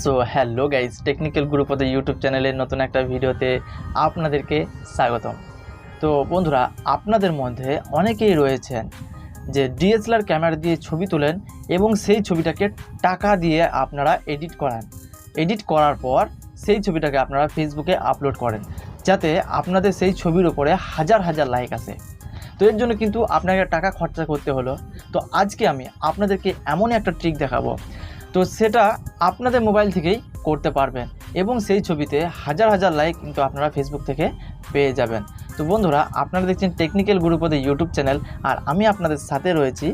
So hello guys technical group of the YouTube চ্যানেলের নতুন একটা ভিডিওতে আপনাদেরকে স্বাগতম। তো বন্ধুরা, আপনাদের মধ্যে অনেকেই রয়েছেন যে ডিএসএলআর ক্যামেরা দিয়ে ছবি তোলেন এবং সেই ছবিটাকে টাকা দিয়ে আপনারা এডিট করান। এডিট করার পর সেই ছবিটাকে আপনারা ফেসবুকে আপলোড করেন, যাতে আপনাদের সেই ছবির ওপরে হাজার হাজার লাইক আসে। তো এর জন্য কিন্তু আপনাকে টাকা খরচা করতে হলো। তো আজকে আমি আপনাদেরকে এমন একটা ট্রিক দেখাবো তো সেটা আপনাদের মোবাইল থেকেই করতে পারবেন এবং সেই ছবিতে হাজার হাজার লাইক কিন্তু আপনারা ফেসবুক থেকে পেয়ে যাবেন। তো বন্ধুরা, আপনারা দেখছেন টেকনিক্যাল গুরুপদ ইউটিউব চ্যানেল আর আমি আপনাদের সাথে রয়েছি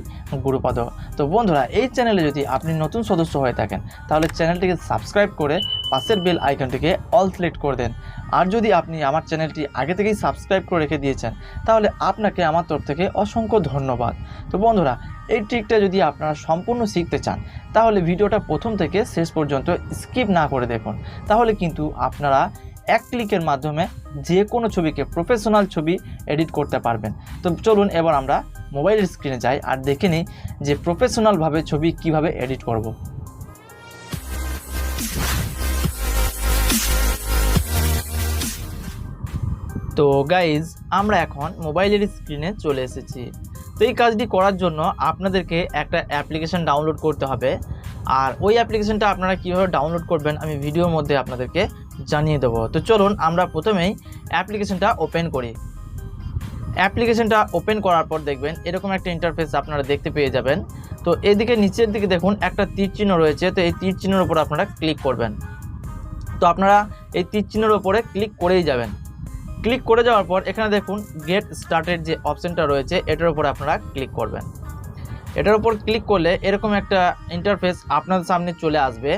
গুরুপদ তো বন্ধুরা, এই চ্যানেলে যদি আপনি নতুন সদস্য হয়ে থাকেন, তাহলে চ্যানেলটিকে সাবস্ক্রাইব করে পাশের বেল আইকনটিকে অল সিলেক্ট করে দেন। আর যদি আপনি আমার চ্যানেলটি আগে থেকেই সাবস্ক্রাইব করে রেখে দিয়েছেন, তাহলে আপনাকে আমার তরফ থেকে অসংখ্য ধন্যবাদ। তো বন্ধুরা, এই ট্রিকটা যদি আপনারা সম্পূর্ণ শিখতে চান, তাহলে ভিডিওটা প্রথম থেকে শেষ পর্যন্ত স্কিপ না করে দেখুন। তাহলে কিন্তু আপনারা এক ক্লিকের মাধ্যমে যে কোনো ছবিকে প্রফেশনাল ছবি এডিট করতে পারবেন। তো চলুন এবার আমরা মোবাইলের স্ক্রিনে যাই আর দেখে নিই যে প্রফেশনালভাবে ছবি কীভাবে এডিট করব। তো গাইজ আমরা এখন মোবাইলের স্ক্রিনে চলে এসেছি। তো এই কাজটি করার জন্য আপনাদেরকে একটা অ্যাপ্লিকেশন ডাউনলোড করতে হবে। আর ওই অ্যাপ্লিকেশনটা আপনারা কীভাবে ডাউনলোড করবেন আমি ভিডিওর মধ্যে আপনাদেরকে জানিয়ে দেবো। তো চলুন আমরা প্রথমেই অ্যাপ্লিকেশনটা ওপেন করি। অ্যাপ্লিকেশনটা ওপেন করার পর দেখবেন এরকম একটা ইন্টারফেস আপনারা দেখতে পেয়ে যাবেন। তো এদিকে নিচের দিকে দেখুন একটা তীর চিহ্ন রয়েছে, তো এই তীর চিহ্নের উপর আপনারা ক্লিক করবেন। তো আপনারা এই তীর চিহ্নের উপরে ক্লিক করেই যাবেন। ক্লিক করে যাওয়ার পর এখানে দেখুন গেট স্টার্টের যে অপশানটা রয়েছে, এটার উপর আপনারা ক্লিক করবেন। এটার উপর ক্লিক করলে এরকম একটা ইন্টারফেস আপনাদের সামনে চলে আসবে।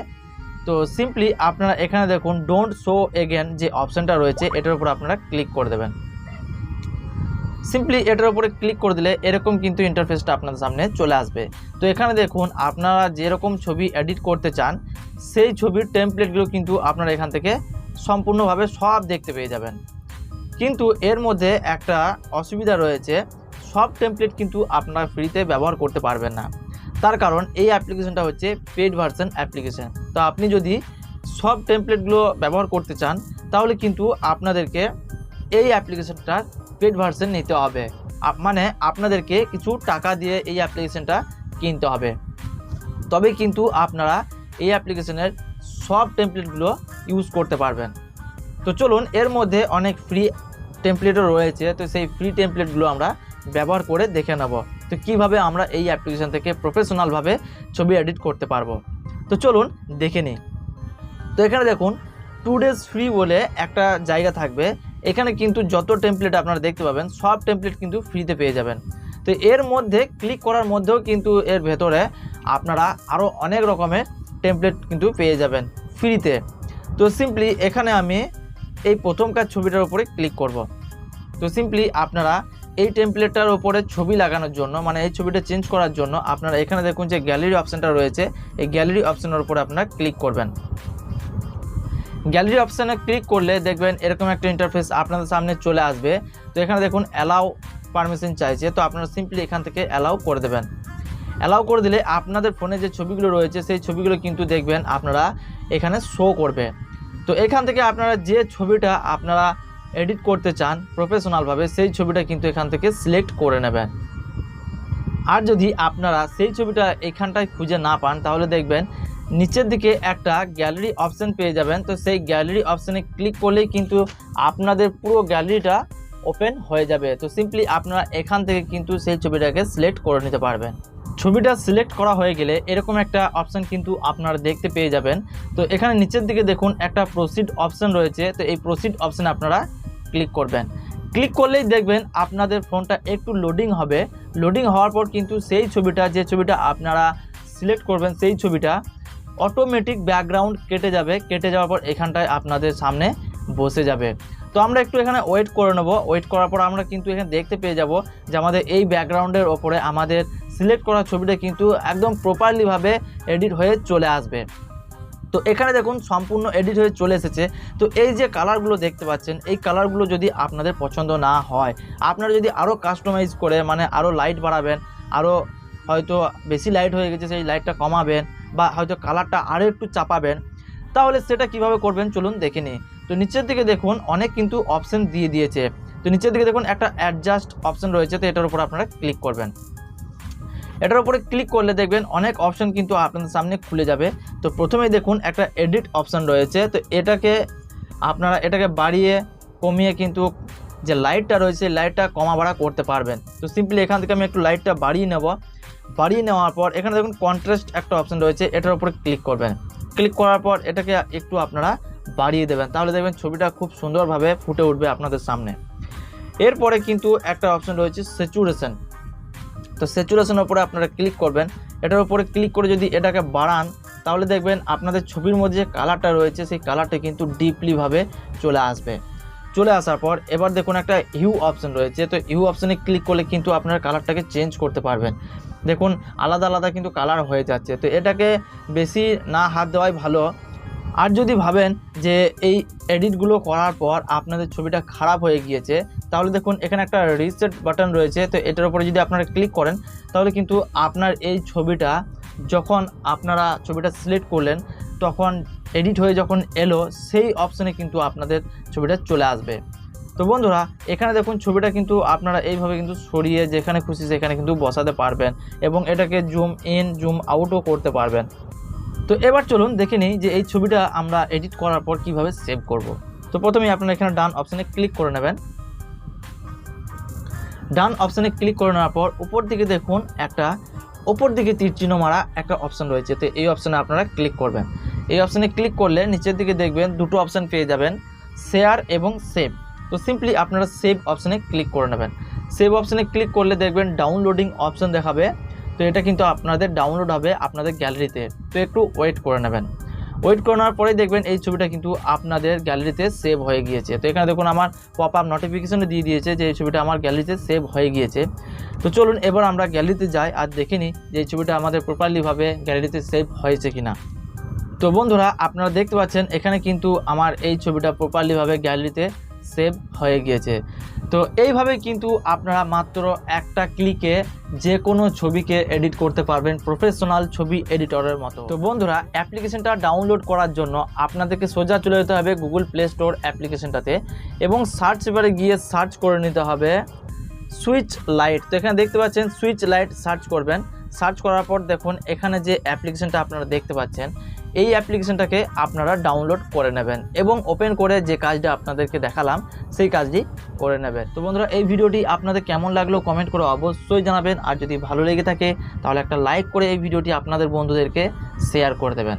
তো সিম্পলি আপনারা এখানে দেখুন ডোন্ট শো এগেন যে অপশানটা রয়েছে, এটার উপর আপনারা ক্লিক করে দেবেন। সিম্পলি এটার উপরে ক্লিক করে দিলে এরকম কিন্তু ইন্টারফেসটা আপনাদের সামনে চলে আসবে। তো এখানে দেখুন, আপনারা যেরকম ছবি এডিট করতে চান, সেই ছবির টেমপ্লেটগুলো কিন্তু আপনারা এখান থেকে সম্পূর্ণভাবে সব দেখতে পেয়ে যাবেন। কিন্তু এর মধ্যে একটা অসুবিধা রয়েছে, সব টেমপ্লেট কিন্তু আপনারা ফ্রিতে ব্যবহার করতে পারবেন না। তার কারণ এই অ্যাপ্লিকেশনটা হচ্ছে পেড ভার্সন অ্যাপ্লিকেশন তো আপনি যদি সব টেমপ্লেটগুলো ব্যবহার করতে চান, তাহলে কিন্তু আপনাদেরকে এই অ্যাপ্লিকেশনটার পেড ভার্সন নিতে হবে। মানে আপনাদেরকে কিছু টাকা দিয়ে এই অ্যাপ্লিকেশনটা কিনতে হবে। তবে কিন্তু আপনারা এই অ্যাপ্লিকেশনের সব টেমপ্লেটগুলো ইউজ করতে পারবেন। তো চলুন, এর মধ্যে অনেক ফ্রি টেমপ্লেটও রয়েছে, তো সেই ফ্রি টেমপ্লেটগুলো আমরা ব্যবহার করে দেখে নেব। তো কীভাবে আমরা এই অ্যাপ্লিকেশন থেকে প্রফেশনালভাবে ছবি এডিট করতে পারব? তো চলুন দেখে নিই। তো এখানে দেখুন টু ডেজ ফ্রি বলে একটা জায়গা থাকবে। এখানে কিন্তু যত টেমপ্লেট আপনারা দেখতে পাবেন, সব টেমপ্লেট কিন্তু ফ্রিতে পেয়ে যাবেন। তো এর মধ্যে ক্লিক করার মধ্যেও কিন্তু এর ভেতরে আপনারা আরও অনেক রকমের টেমপ্লেট কিন্তু পেয়ে যাবেন ফ্রিতে তো। সিম্পলি এখানে আমি এই প্রথম কাজ ছবিটার উপরে ক্লিক করব। তো সিম্পলি আপনারা এই টেমপ্লেটটার ওপরে ছবি লাগানোর জন্য মানে এই ছবিটা চেঞ্জ করার জন্য আপনারা এখানে দেখুন যে গ্যালারি অপশানটা রয়েছে। এই গ্যালারি অপশানের উপরে আপনারা ক্লিক করবেন। গ্যালারি অপশানে ক্লিক করলে দেখবেন এরকম একটা ইন্টারফেস আপনাদের সামনে চলে আসবে। তো এখানে দেখুন অ্যালাউ পারমিশন চাইছে, তো আপনারা সিম্পলি এখান থেকে অ্যালাউ করে দেবেন। অ্যালাউ করে দিলে আপনাদের ফোনে যে ছবিগুলো রয়েছে, সেই ছবিগুলো কিন্তু দেখবেন আপনারা এখানে শো করবে। তো এখান থেকে আপনারা যে ছবিটা আপনারা এডিট করতে চান প্রফেশনালভাবে, সেই ছবিটা কিন্তু এখান থেকে সিলেক্ট করে নেবেন। আর যদি আপনারা সেই ছবিটা এখানটায় খুঁজে না পান, তাহলে দেখবেন নিচের দিকে একটা গ্যালারি অপশন পেয়ে যাবেন। তো সেই গ্যালারি অপশানে ক্লিক করলেই কিন্তু আপনাদের পুরো গ্যালারিটা ওপেন হয়ে যাবে। তো সিম্পলি আপনারা এখান থেকে কিন্তু সেই ছবিটাকে সিলেক্ট করে নিতে পারবেন। ছবিটা সিলেক্ট করা হয়ে গেলে এরকম একটা অপশান কিন্তু আপনারা দেখতে পেয়ে যাবেন। তো এখানে নিচের দিকে দেখুন একটা প্রসিড অপশান রয়েছে। তো এই প্রসিড অপশানে আপনারা ক্লিক করবেন। ক্লিক করলেই দেখবেন আপনাদের ফোনটা একটু লোডিং হবে। লোডিং হওয়ার পর কিন্তু সেই ছবিটা, যে ছবিটা আপনারা সিলেক্ট করবেন সেই ছবিটা অটোমেটিক ব্যাকগ্রাউন্ড কেটে যাবে। কেটে যাওয়ার পর এখানটায় আপনাদের সামনে বসে যাবে। তো আমরা একটু এখানে ওয়েট করে নেব। ওয়েট করার পর আমরা কিন্তু এখানে দেখতে পেয়ে যাব যে আমাদের এই ব্যাকগ্রাউন্ডের ওপরে আমাদের সিলেক্ট করা ছবিটা কিন্তু একদম প্রপারলিভাবে এডিট হয়ে চলে আসবে। তো এখানে দেখুন সম্পূর্ণ এডিট হয়ে চলে এসেছে। তো এই যে কালারগুলো দেখতে পাচ্ছেন, এই কালারগুলো যদি আপনাদের পছন্দ না হয়, আপনারা যদি আরও কাস্টমাইজ করে মানে আরও লাইট বাড়াবেন আরও হয়তো বেশি লাইট হয়ে গেছে, সেই লাইটটা কমাবেন, বা হয়তো কালারটা আরও একটু চাপাবেন, তাহলে সেটা কীভাবে করবেন চলুন দেখে নিই। তো নিচের দিকে দেখুন, অনেক কিন্তু অপশন দিয়ে দিয়েছে। তো নিচের দিকে দেখুন একটা অ্যাডজাস্ট অপশন রয়েছে, তো এটার উপর আপনারা ক্লিক করবেন। এটার উপরে ক্লিক করলে দেখবেন অনেক অপশন কিন্তু আপনাদের সামনে খুলে যাবে। তো প্রথমেই দেখুন একটা এডিট অপশন রয়েছে। তো এটাকে আপনারা এটাকে বাড়িয়ে, কমিয়ে কিন্তু যে লাইটটা রয়েছে লাইটটা কমা বাড়া করতে পারবেন। তো সিম্পলি এখান থেকে আমি একটু লাইটটা বাড়িয়ে নেব। বাড়িয়ে নেওয়ার পর এখানে দেখুন কন্ট্রাস্ট একটা অপশন রয়েছে, এটার উপরে ক্লিক করবেন। ক্লিক করার পর এটাকে একটু আপনারা বাড়িয়ে দেবেন। তাহলে দেখবেন ছবিটা খুব সুন্দরভাবে ফুটে উঠবে আপনাদের সামনে। এরপরে কিন্তু একটা অপশন রয়েছে স্যাচুরেশন তো স্যাচুরেশনের ওপরে আপনারা ক্লিক করবেন। এটার উপরে ক্লিক করে যদি এটাকে বাড়ান, তাহলে দেখবেন আপনাদের ছবির মধ্যে যে কালারটা রয়েছে, সেই কালারটা কিন্তু ডিপলিভাবে চলে আসবে। চলে আসার পর এবার দেখুন একটা হিউ অপশন রয়েছে। তো হিউ অপশনে ক্লিক করলে কিন্তু আপনার কালারটাকে চেঞ্জ করতে পারবেন। দেখুন, আলাদা আলাদা কিন্তু কালার হয়ে যাচ্ছে। তো এটাকে বেশি না হাত দেওয়াই ভালো। আর যদি ভাবেন যে এই এডিটগুলো করার পর আপনাদের ছবিটা খারাপ হয়ে গিয়েছে তাহলে দেখুন, এখানে একটা রিসেট বাটন রয়েছে। তো এটার উপরে যদি আপনারা ক্লিক করেন, তাহলে কিন্তু আপনার এই ছবিটা যখন আপনারা ছবিটা সিলেক্ট করলেন, তখন এডিট হয়ে যখন এলো, সেই অপশানে কিন্তু আপনাদের ছবিটা চলে আসবে। তো বন্ধুরা, এখানে দেখুন, ছবিটা কিন্তু আপনারা এইভাবে কিন্তু সরিয়ে যেখানে খুশি সেখানে কিন্তু বসাতে পারবেন এবং এটাকে জুম ইন জুম আউটও করতে পারবেন। তো এবার চলুন দেখে নিই যে এই ছবিটা আমরা এডিট করার পর কীভাবে সেভ করব। তো প্রথমেই আপনারা এখানে ডান অপশানে ক্লিক করে নেবেন। ডান অপশানে ক্লিক করে নেওয়ার পর উপর দিকে দেখুন একটা উপর দিকে তীর চিহ্ন মারা একটা অপশান রয়েছে। তো এই অপশানে আপনারা ক্লিক করবেন। এই অপশানে ক্লিক করলে নিচের দিকে দেখবেন দুটো অপশান পেয়ে যাবেন শেয়ার এবং সেভ তো সিম্পলি আপনারা সেভ অপশানে ক্লিক করে নেবেন। সেভ অপশানে ক্লিক করলে দেখবেন ডাউনলোডিং অপশান দেখাবে। তো এটা কিন্তু আপনাদের ডাউনলোড হবে আপনাদের গ্যালারিতে তো। একটু ওয়েট করে নেবেন। ওয়েট করে নেওয়ার পরেই দেখবেন এই ছবিটা কিন্তু আপনাদের গ্যালারিতে সেভ হয়ে গিয়েছে। তো এখানে দেখুন আমার পপ আপ নোটিফিকেশনে দিয়ে দিয়েছে যে এই ছবিটা আমার গ্যালারিতে সেভ হয়ে গিয়েছে। তো চলুন এবার আমরা গ্যালারিতে যাই আর দেখে নিই যে এই ছবিটা আমাদের প্রপারলিভাবে গ্যালারিতে সেভ হয়েছে কিনা। তো বন্ধুরা, আপনারা দেখতে পাচ্ছেন এখানে কিন্তু আমার এই ছবিটা প্রপারলিভাবে গ্যালারিতে সেভ হয়ে গিয়েছে। তো এইভাবে কিন্তু আপনারা মাত্র একটা ক্লিকে যে কোনো ছবিকে এডিট করতে পারবেন, প্রফেশনাল ছবি এডিটরের মতো। তো বন্ধুরা, অ্যাপ্লিকেশনটা ডাউনলোড করার জন্য আপনাদেরকে সোজা চলে যেতে হবে গুগল প্লে স্টোর অ্যাপ্লিকেশনটাতে এবং সার্চ এবারে গিয়ে সার্চ করে নিতে হবে সুইচ লাইট। তো এখানে দেখতে পাচ্ছেন, সুইচ লাইট সার্চ করবেন। সার্চ করার পর দেখুন, এখানে যে অ্যাপ্লিকেশনটা আপনারা দেখতে পাচ্ছেন এই অ্যাপ্লিকেশনটাকে আপনারা ডাউনলোড করে নেবেন এবং ওপেন করে যে কাজটা আপনাদেরকে দেখালাম, সেই কাজটি করে নেবেন। তো বন্ধুরা, এই ভিডিওটি আপনাদের কেমন লাগল কমেন্ট করে অবশ্যই জানাবেন। আর যদি ভালো লেগে থাকে, তাহলে একটা লাইক করে এই ভিডিওটি আপনাদের বন্ধুদেরকে শেয়ার করে দেবেন।